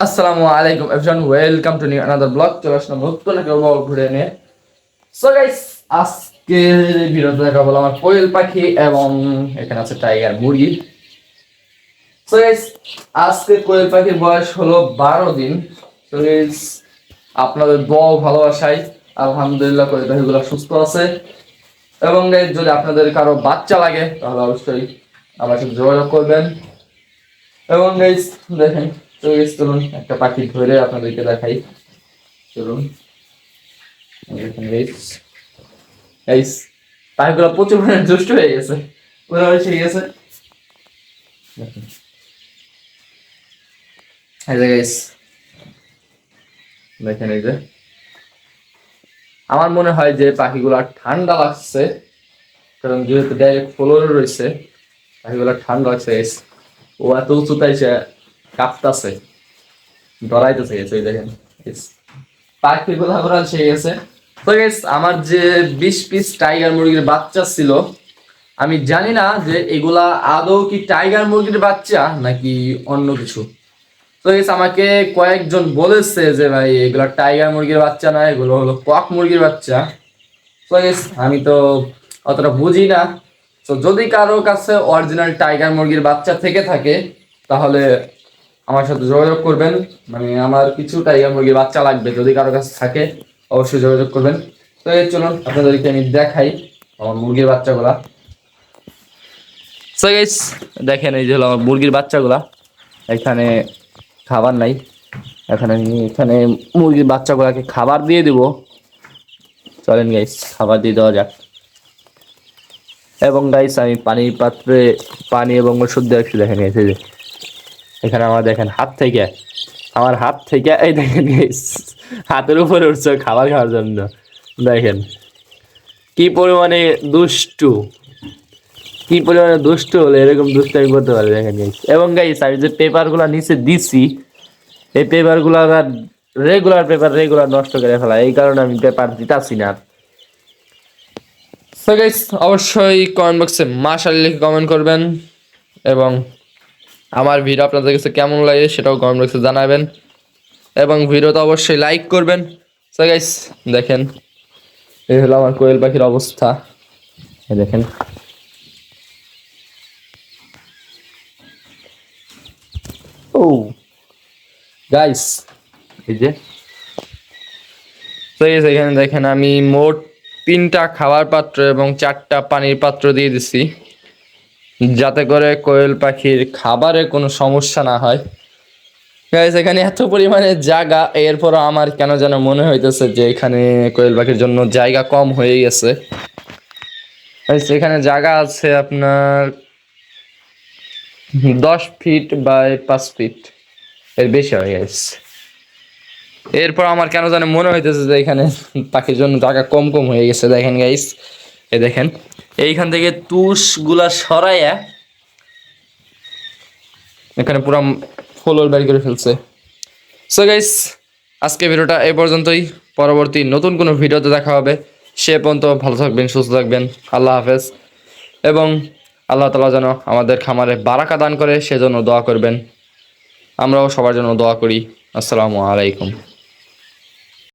আসসালামু আলাইকুম everyone welcome to new another blog চলে আসলাম নতুন একটা ব্লগ ঘুরে নিয়ে। সো গাইস আজকে ভিডিওতে দেখা বলো আমার কোয়েল পাখি এবং এখানে আছে টাইগার মুরগি। সো গাইস আজকে কোয়েল পাখির বয়স হলো বারো দিন। সো গাইস আপনাদের দোয়া ও ভালোবাসায়। আলহামদুলিল্লাহ কোয়েল পাখিগুলো সুস্থ আছে। এবং guys, যদি আপনাদের কারও বাচ্চা লাগে তাহলে অবশ্যই আমার সাথে যোগাযোগ করবেন। এবং গাইস দেখেন তো চলুন, একটা পাখি ধরে আপনাদেরকে দেখাই। চলুন। পাখিগুলো প্রচুর পরিমাণে দুষ্ট হয়ে গেছে। পুরো এসে গেছে। দেখেন। এই যে আমার মনে হয় যে পাখিগুলা ঠান্ডা লাগছে, কারণ যেহেতু ডাইরেক্ট ফ্লোরে রয়েছে, পাখিগুলা ঠান্ডা লাগছে ও এত উঁচুতে এসে কাঁপতাছে। ডরাইতেছে গেছে ওই দেখেন। পাখিগুলা ওরা সে গেছে তো গেস আমার যে বিশ পিস টাইগার মুরগির বাচ্চা ছিল, আমি জানি না যে এগুলা আদৌ কি টাইগার মুরগির বাচ্চা নাকি অন্য কিছু। তো গেস আমাকে কয়েকজন বলেছে যে ভাই, এগুলো টাইগার মুরগির বাচ্চা না, এগুলো হলো কক মুরগির বাচ্চা। তো গেস আমি তো অতটা বুঝি না। তো যদি কারও কাছে অরিজিনাল টাইগার মুরগির বাচ্চা থেকে থাকে, তাহলে আমার সাথে যোগাযোগ করবেন। মানে আমার কিছু টাইগার মুরগির বাচ্চা লাগবে, যদি কারও কাছে থাকে, অবশ্যই যোগাযোগ করবেন। তো এই চলুন, আপনাদেরকে আমি দেখাই আমার মুরগির বাচ্চাগুলা। সো গাইস দেখেন এই যে হলো আমার মুরগির বাচ্চাগুলা। এখানে খাবার নাই। এখানে এখানে মুরগির বাচ্চাগুলাকে খাবার দিয়ে দিব। চলেন গাইস খাবার দিয়ে দেওয়া যাক। এবং গাইস আমি পানির পাত্রে পানি এবং ওষুধ দিয়ে একটু দেখেন গাইস যে এখানে আমার দেখেন হাত থেকে, আমার হাত থেকে, এই দেখেন হাতের উপরে উঠছে খাবার খাওয়ার জন্য। দেখেন, কি পরিমাণে দুষ্টু, কি পরিমাণে দুষ্ট হলে, এরকম দুষ্ট আমি করতে পারি, দেখেন এবং গাইস আমি যে পেপারগুলো নিচে দিছি, এই পেপারগুলো রেগুলার পেপার রেগুলার নষ্ট করে ফেলা, এই কারণে আমি পেপার দিতাছি না। অবশ্যই কমেন্ট বক্সে মাশাল লিখে কমেন্ট করবেন এবং আমার ভিডিও আপনাদের কাছে কেমন লাগে সেটাও কমেন্ট বক্সে জানাবেন। এবং ভিডিওটা অবশ্যই লাইক করবেন। গাইস দেখেন, এই হলো আমার কোয়েল পাখির অবস্থা। দেখেন। ও গাইস এই যে। তো এই এখানে দেখেন, আমি মোট তিনটা খাবার পাত্র এবং চারটা পানির পাত্র দিয়ে দিছি। যাতে করে কোয়েল পাখির খাবারে কোনো সমস্যা না হয়। গাইস এখানে এত পরিমাণে জায়গা এরপর আমার কেন যেন মনে হইতেছে যে এখানে কোয়েল পাখির জন্য জায়গা কম হয়ে গেছে। এখানে জায়গা আছে আপনার দশ ফিট বাই পাঁচ ফিট এর বেশি হয়ে গেছে এরপর আমার কেন জানে মনে হইতেছে যে এখানে পাখির জন্য জায়গা কম কম হয়ে গেছে। দেখেন গাইস এ দেখেন। এইখান থেকে তুষগুলা সরাইয়া এখানে পুরো ফলোর বের করে ফেলছে। সো গাইস আজকে ভিডিওটা এই পর্যন্তই। পরবর্তী নতুন কোনো ভিডিওতে দেখা হবে। সে পর্যন্ত ভালো থাকবেন, সুস্থ থাকবেন। আল্লাহ হাফেজ। এবং আল্লাহ তালা যেন আমাদের খামারে বারাকা দান করে, সেজন্য দোয়া করবেন। আমরাও সবার জন্য দোয়া করি। আসসালামু আলাইকুম।